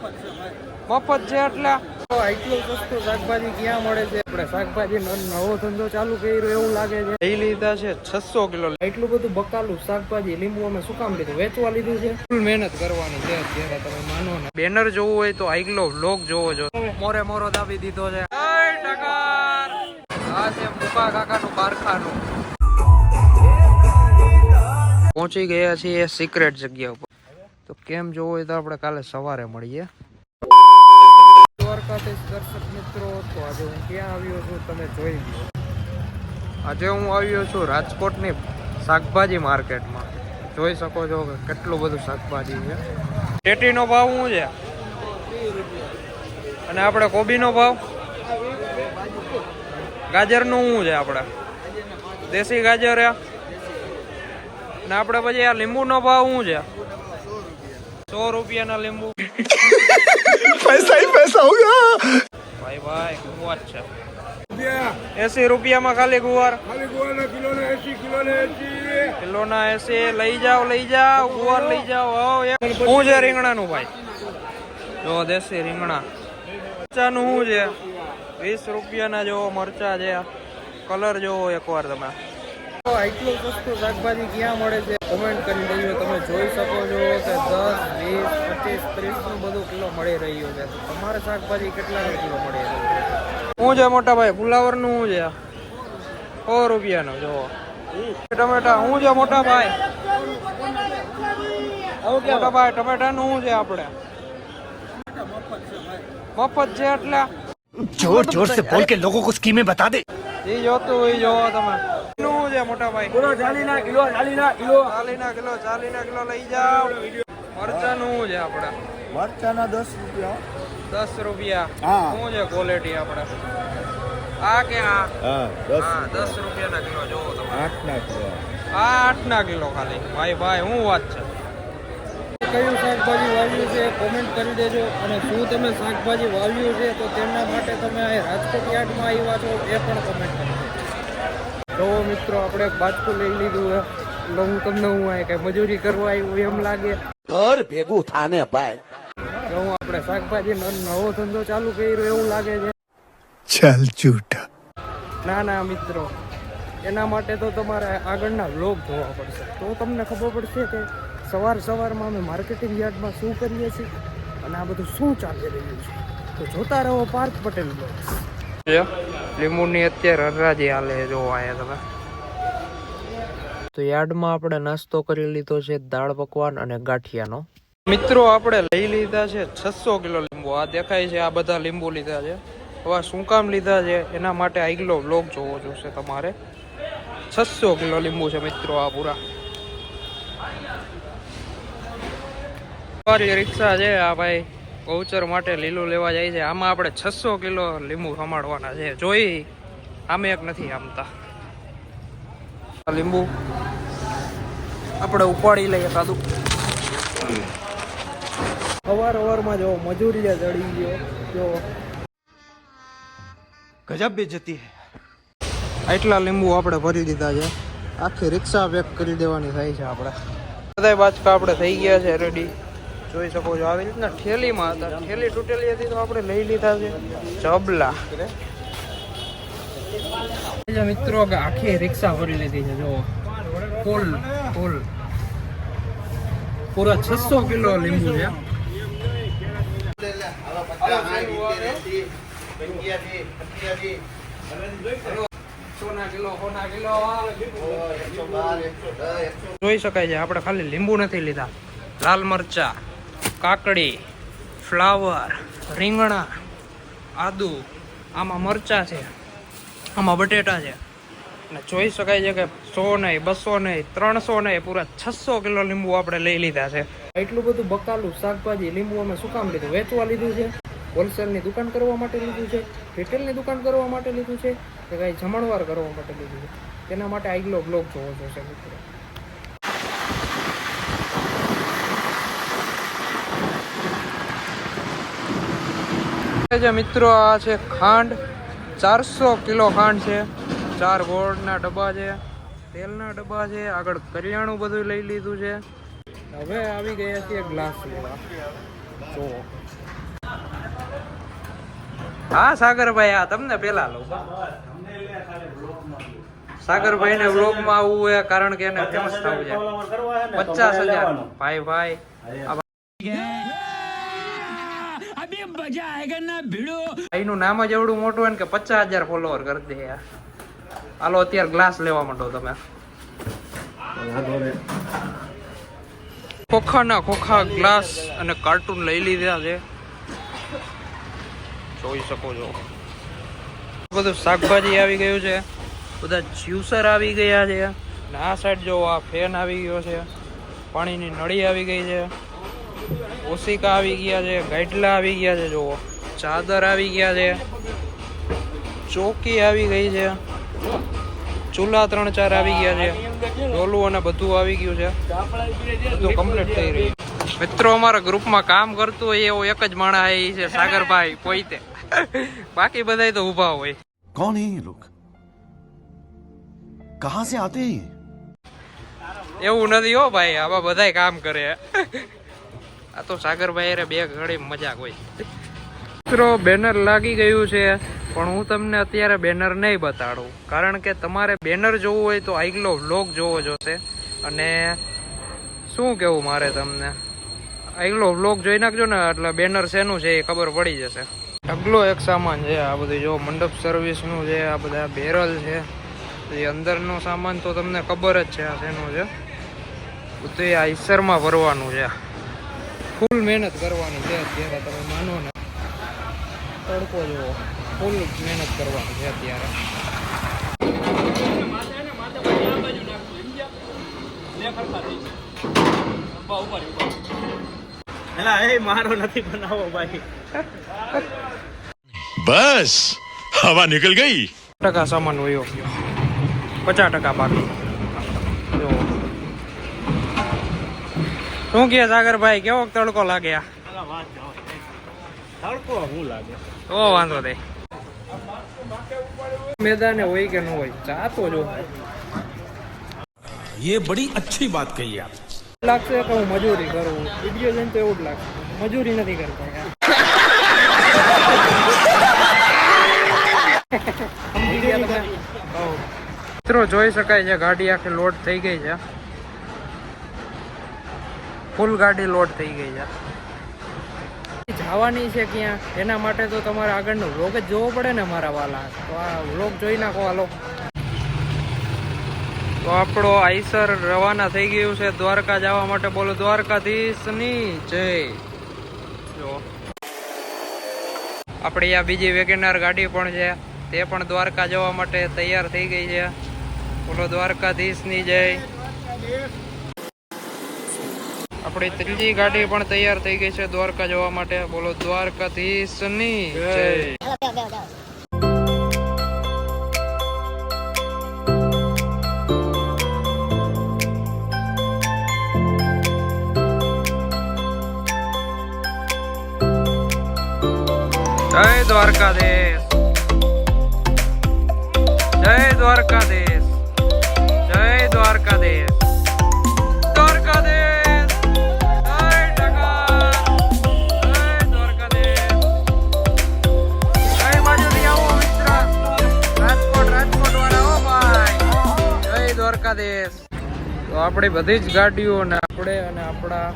મફત છે એટલે. આટલું સસ્તું શાકભાજી ક્યાં મળે છે? આપણે શાકભાજી નવો ધંધો ચાલુ કર્યો એવું લાગે છે. લઈ લીધા છે છસો કિલો. એટલું બધું બકાલું શાકભાજી લીંબુ અમે શું કામ લીધું? વેચવા લીધું છે? ફૂલ મહેનત કરવાની છે અત્યારે તમે માનો ને. બેનર જોવું હોય તો આઈગલો લોક જોવો જો. મોરે મોરો દાબી દીધો છે. આ છે મુકા કાકાનું કારખાનું પહોંચી ગયા છીએ સિક્રેટ જગ્યા ઉપર. તો કેમ જોવો હોય તો આપણે કાલે સવારે મળીએ. દ્વારકાધીશ દર્શક મિત્રો તો આજે હું ક્યાં આવ્યો છું તમે જોઈ લો. આજે હું આવ્યો છું રાજકોટની શાકભાજી માર્કેટમાં. જોઈ શકો છો કે કેટલું બધું શાકભાજી છે. ટેટીનો ભાવ શું છે? અને આપણે કોબીનો ભાવ? ગાજરનું શું છે આપણે? દેશી ગાજર અને આપણે પછી આ લીંબુનો ભાવ શું છે? સો રૂપિયાના લીંબુ. પૈસા હી પૈસા હોગા ભાઈ ભાઈ ગુવાર છે. એસી રૂપિયામાં ખાલી ગુવાર. ખાલી ગુવારના કિલો ને એસી કિલો ને એસી. કિલો ના એસી લઈ જાઓ લઈ જાઓ ગુવાર લઈ જાઓ. આવો શું છે રીંગણાનું ભાઈ? જો દેશી રીંગણા. મરચાનું શું છે? વીસ રૂપિયા ના જો મરચા છે. કલર જોવો એકવાર તમે. આટલું સસ્તું શાકભાજી ક્યાં મળે છે? કમેન્ટ કરી દઈએ તમે જોઈ શકો છો કે દસ વીસ પચીસ ત્રીસનું બધું કિલો મળી રહ્યું છે. તમારે શાકભાજી કેટલાનો કિલો મળી રહ્યું શું છે મોટા ભાઈ? ફુલાવરનું શું છે? સો રૂપિયાનો જુઓ. ટમેટા શું છે મોટા ભાઈ? મોટા ભાઈ ટમેટાનું શું છે આપણે? મફત છે એટલે? જોર જોર બોલ કે લોકો કો સ્કીમે બતા દે. એ જોતું એ જોવો તમે. શું છે મોટા ભાઈ? કિલો ચાલીના કિલો ચાલીના કિલો. ચાલીના કિલો ચાલીના કિલો લઈ જાઓ. મરચા નું શું છે આપણે? મરચાના દસ રૂપિયા. દસ રૂપિયા. શું છે ક્વોલિટી આપણે? આ કે આ? હા દસ રૂપિયાના કિલો જોવો તમે. આઠના કિલો. આઠના કિલો ખાલી. ભાઈ ભાઈ શું વાત છે? કયું શાકભાજી વાવ્યું છે કોમેન્ટ કરી દેજો. અને શું તમે શાકભાજી વાવ્યું છે તો તેમના માટે તમે રાજકોટ યાર્ડમાં આવ્યા છો એ પણ કોમેન્ટ કરી દેજો. નવો મિત્રો આપણે બાજકું લઈ લીધું એટલે હું તમને હું આ કઈ મજૂરી કરવા આવ્યું એમ લાગે. ઘર ભેગું થાને ભાઈ. તો હું આપણે શાકભાજી નવો ધંધો ચાલુ કર્યો એવું લાગે છે. ચાલ ચૂટા ના ના મિત્રો. એના માટે તો તમારે આગળના વ્લોગ જોવા પડશે. તો તમને ખબર પડશે કે સવાર સવારમાં અમે માર્કેટિંગ યાર્ડમાં શું કરીએ છીએ અને આ બધું શું ચાલી રહ્યું છે. તો જોતા રહો પાર્થ પટેલ બ્લોગ્સ લીંબુની અત્યારે હરરાજી હાલે જોવા આવ્યા તમે. તો યાર્ડમાં આપણે નાસ્તો કરી લીધો છે દાળ પકવાન અને ગાંઠિયાનો. મિત્રો આપણે લઈ લીધા છે છસો કિલો લીંબુ. આ દેખાય છે આ બધા લીંબુ લીધા છે. હવે શું કામ લીધા છે એના માટે આગલો બ્લોગ જોવો જોશે તમારે. છસો કિલો લીંબુ છે મિત્રો આ પૂરા. રિક્ષા છે આ ભાઈ. કૌચર માટે લીલું લેવા જાય છે. આમાં આપણે છસો કિલો લીંબુ સમાડવાના છે. જોઈ આમે એક નથી આમતા. લીંબુ આપણે ઉપાડી લઈએ કાદુ. અવાર અવારમાં જો મજૂરિયા ચડી ગયો જો ગજબ બે જતી આટલા લીંબુ આપણે ભરી દીધા છે. આખી રિક્ષા પેક કરી દેવાની થાય છે આપણે. બધા બાજકા આપણે થઈ ગયા છે રેડી જોઈ શકો છો. આવી રીતના ઠેલીમાં હતા. ઠેલી તૂટેલી હતી તો આપણે લઈ લીધા છે. જબલા. મિત્રો આખી રિક્ષા ભરી લીધી છે જો ફૂલ ફૂલ. પૂરા છસો કિલો લીંબુ છે. જોઈ શકાય છે આપણે ખાલી લીંબુ નથી લીધા. લાલ મરચા. કાકડી, ફ્લાવર, રીંગણા, આદુ, આમાં મરચાં છે, આમાં બટેટા છે. અને જોઈ શકાય છે કે સો નહીં, બસો નહીં, ત્રણસો નહીં, પૂરા છસો કિલો લીંબુ આપણે લઈ લીધા છે. એટલું બધું બકાલું શાકભાજી લીંબુ અમે શું કામ લીધું? વેચવા લીધું છે. હોલસેલની દુકાન કરવા માટે લીધું છે. રિટેલની દુકાન કરવા માટે લીધું છે. કે કાંઈ જમણવાર કરવા માટે લીધું છે. તેના માટે આગલો બ્લોગ જોવો જોશે મિત્રો. જે મિત્રો, આ છે ખાંડ. ચારસો કિલો ખાંડ છે. ચાર ગોળના ડબ્બા છે. તેલના ડબ્બા છે. આગળ કરિયાણું બધું લઈ લીધું છે. હવે આવી ગયા છીએ ગ્લાસ હા, સાગરભાઈ, આ તમને પેલા લઉં. સાગરભાઈ ને વ્લોગમાં આવવું હોય, કારણ કે એને ફેમસ થવું છે. પચાસ હજાર. ભાઈ ભાઈ આ ભાઈનું નામ જ એવડું મોટું હોય ને કે પચાસ હજાર ફોલોવર કરી દે યાર. હાલો અત્યારે ગ્લાસ લેવા માંડો તમે. ખોખાના ખોખા ગ્લાસ અને કાર્ટૂન લઈ લીધા છે. જોઈ શકો છો. બધું શાકભાજી આવી ગયું છે. બધા જ્યુસર આવી ગયા છે. આ સાઈડ જો આ ફેન આવી ગયો છે. પાણીની નળી આવી ગઈ છે. ઓશિકા આવી ગયા છે ગાઈડલા આવી ગયા છે જુઓ ચાદર આવી ગયા છે ચોકી આવી ગઈ છે ચૂલા ત્રણ ચાર આવી ગયા છે ડોલું અને બધું આવી ગયું છે બધું કમ્પ્લીટ થઈ રહ્યું મિત્રો અમારા ગ્રુપમાં કામ કરતું હોય એવો એક જ માણસ એ છે સાગરભાઈ પોઈતે બાકી બધા તો ઊભા હોય कौन है ये लोग कहां से आते हैं ये? એવું નથી હો ભાઈ આવા બધાય કામ કરે આ તો સાગરભાઈ અરે બે ઘડી મજાક હોય. મિત્રો, બેનર લાગી ગયું છે, પણ હું તમને અત્યારે બેનર નહીં બતાડું. કારણ કે તમારે બેનર જોવું હોય તો આગલો વ્લોગ જોવો જોશે. અને શું કેવું મારે તમને? આગલો વ્લોગ જોઈ નાખજો ને, એટલે બેનર શેનું છે એ ખબર પડી જશે. ઢગલો એક સામાન છે, આ બધું જો મંડપ સર્વિસનું છે, આ બધા બેરલ છે. એ અંદરનો સામાન તો તમને ખબર જ છે આ શેનું છે. બધું આ ઈસરમાં ભરવાનું છે. ફૂલ મહેનત કરવાની છે અત્યારે તમે માનો ને. તડકો જુઓ ફૂલ મહેનત કરવાની છે અત્યારે. બસ હવા નીકળ ગઈ. ટકા સામાન વયો પચાસ ટકા બાકી. શું કહે સાગરભાઈ કેવો તડકો લાગે આ? તો વાંધો નહીં મેદાને હોય કે ન હોય ચા તો જો ये बड़ी अच्छी बात कही आप લાગશે કે હું મજૂરી કરું વિડીયો જોઈને તો એવું જ લાગશે મજૂરી નથી કરતા યાર સમજી ગયા તમે? હોવ. મિત્રો જોઈ શકાય છે ગાડી આખી લોડ થઈ ગઈ છે ફૂલ ગાડી લોડ થઈ ગઈ છે. જવાની છે ક્યાં? એના માટે તો તમારે આગળનો વ્લોગ જ જોવો પડે ને મારા વાલા. તો આ વ્લોગ જોઈ નાખો હાલો. તો આપણો આઈસર રવાના થઈ ગયું છે. દ્વારકા જવા માટે બોલો દ્વારકાધીશની જય. જો. આપણી આ બીજી વેગેનાર ગાડી પણ છે. તે પણ દ્વારકા જવા માટે તૈયાર થઈ ગઈ છે. બોલો દ્વારકાધીશની જય. આપણી ત્રીજી ગાડી પણ તૈયાર થઈ ગઈ છે દ્વારકા જવા માટે. બોલો દ્વારકાધીશની જય. જય દ્વારકાધીશ. દ્વારકાધીશ. તો આપણી બધી જ ગાડીઓ ને આપણે અને આપણા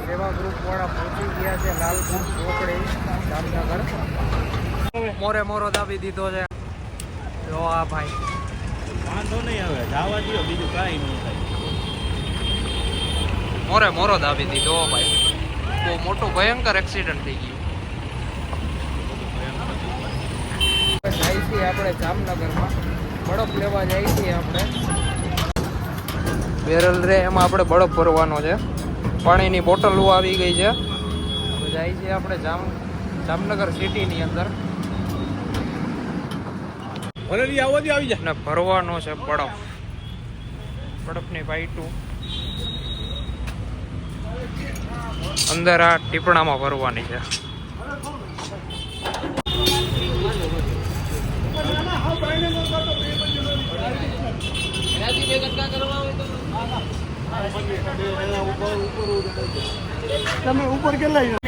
સેવા ગ્રુપ વાળા પહોંચી ગયા છે લાલપુર ચોકડી જામનગર. મોરે મોરો દાબી દીધો છે. જો આ ભાઈ. વાંધો નહીં હવે જવા દો બીજું કાંઈ નહીં થાય. મોરે મોરો દાબી દીધો ભાઈ. બહુ મોટું ભયંકર એક્સિડન્ટ થઈ ગયું. જાય છીએ આપણે જામનગરમાં. બળફ લેવા જાય છીએ આપણે. બેરલ રે એમાં આપણે બળફ ભરવાનો છે. પાણીની બોટલો આવી ગઈ છે. જાય છે આપણે જામ જામનગર સિટીની અંદર. આવી જાય. ને ભરવાનો છે બળફ બળફની પાઇટું. અંદર આ ટીપણામાં ભરવાની છે. તમે ઉપર કેટલા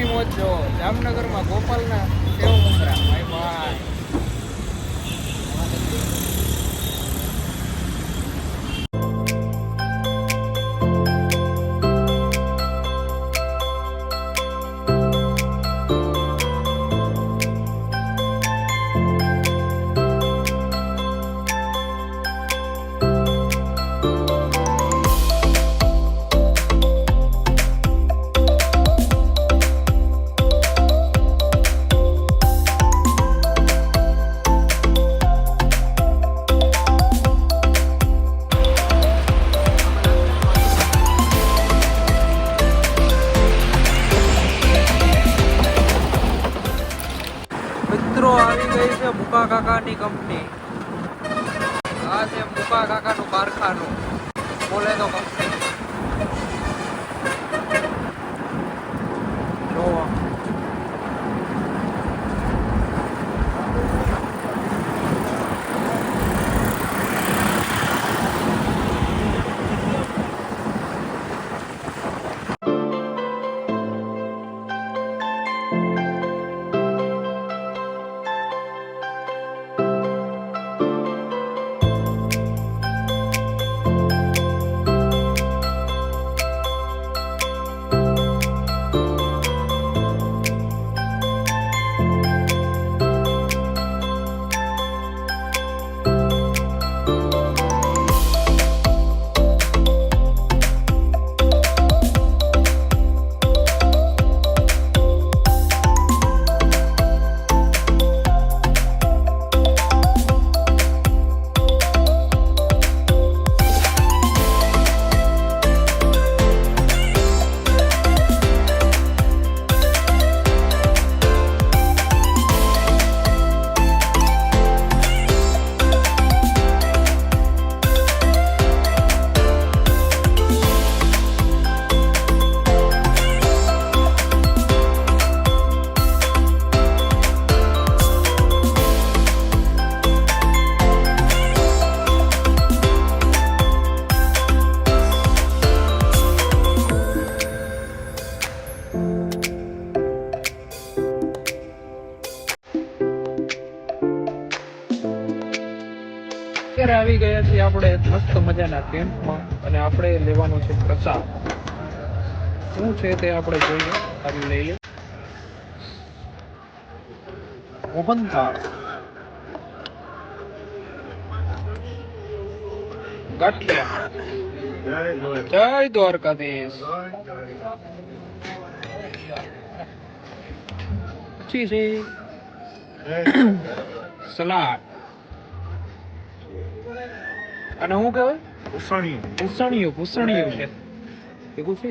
આવી ગઈ છે મુકા કાકાની કંપની આ છે મુકા કાકાનું કારખાનું. બોલે તો કંપની છીએ આપણે મસ્ત મજાના કેમ્પમાં અને આપણે લેવાનો છે પ્રસાદ. શું છે તે આપણે જોઈએ આવી લઈએ. મોહનથાળ ગાંઠિયા. જય દ્વારકાધીશ. પછી છે સલાડ. અને હું કહેવાય? ઉસણિયું ઉસણિયું છે. એવું છે?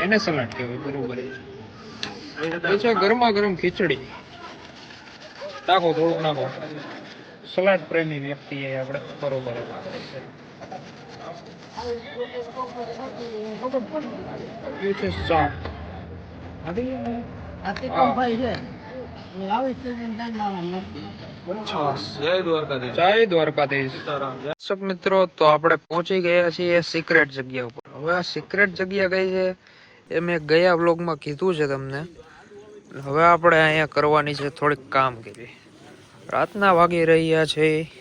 એને સલાડ કહેવાય બરોબર એ છે ગરમા ગરમ ખીચડી. નાખો થોડુંક નાખો. સલાડ પ્રેમી વ્યક્તિ એ આપણે બરોબર. એ છે શાક. જય કંપાઈ દર્શક મિત્રો, તો આપણે પહોંચી ગયા છીએ સિક્રેટ જગ્યા ઉપર. હવે આ સિક્રેટ જગ્યા કઈ છે એ મેં ગયા વ્લોગમાં કીધું છે તમને. હવે આપણે અહીંયા કરવાની છે થોડીક કામગીરી. રાતના વાગી રહ્યા છે.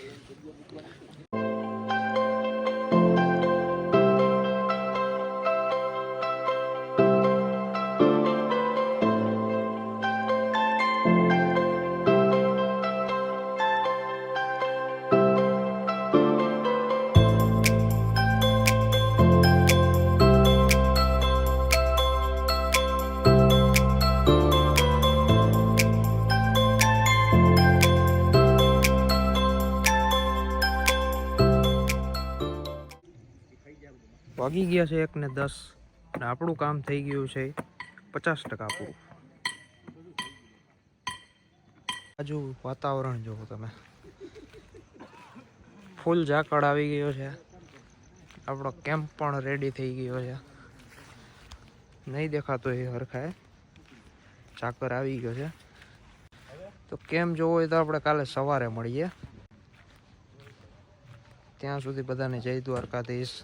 વાગી ગયા છે એક ને દસ. અને આપણું કામ થઈ ગયું છે પચાસ ટકા પૂરું. બાજુ વાતાવરણ જુઓ તમે. ફૂલ ઝાકળ આવી ગયો છે. આપણો કેમ્પ પણ રેડી થઈ ગયો છે. નહીં દેખાતો એ હરખાએ ઝાકર આવી ગયો છે. તો કેમ જોવો હોય તો આપણે કાલે સવારે મળીએ. ત્યાં સુધી બધાને જય દ્વારકાધીશ.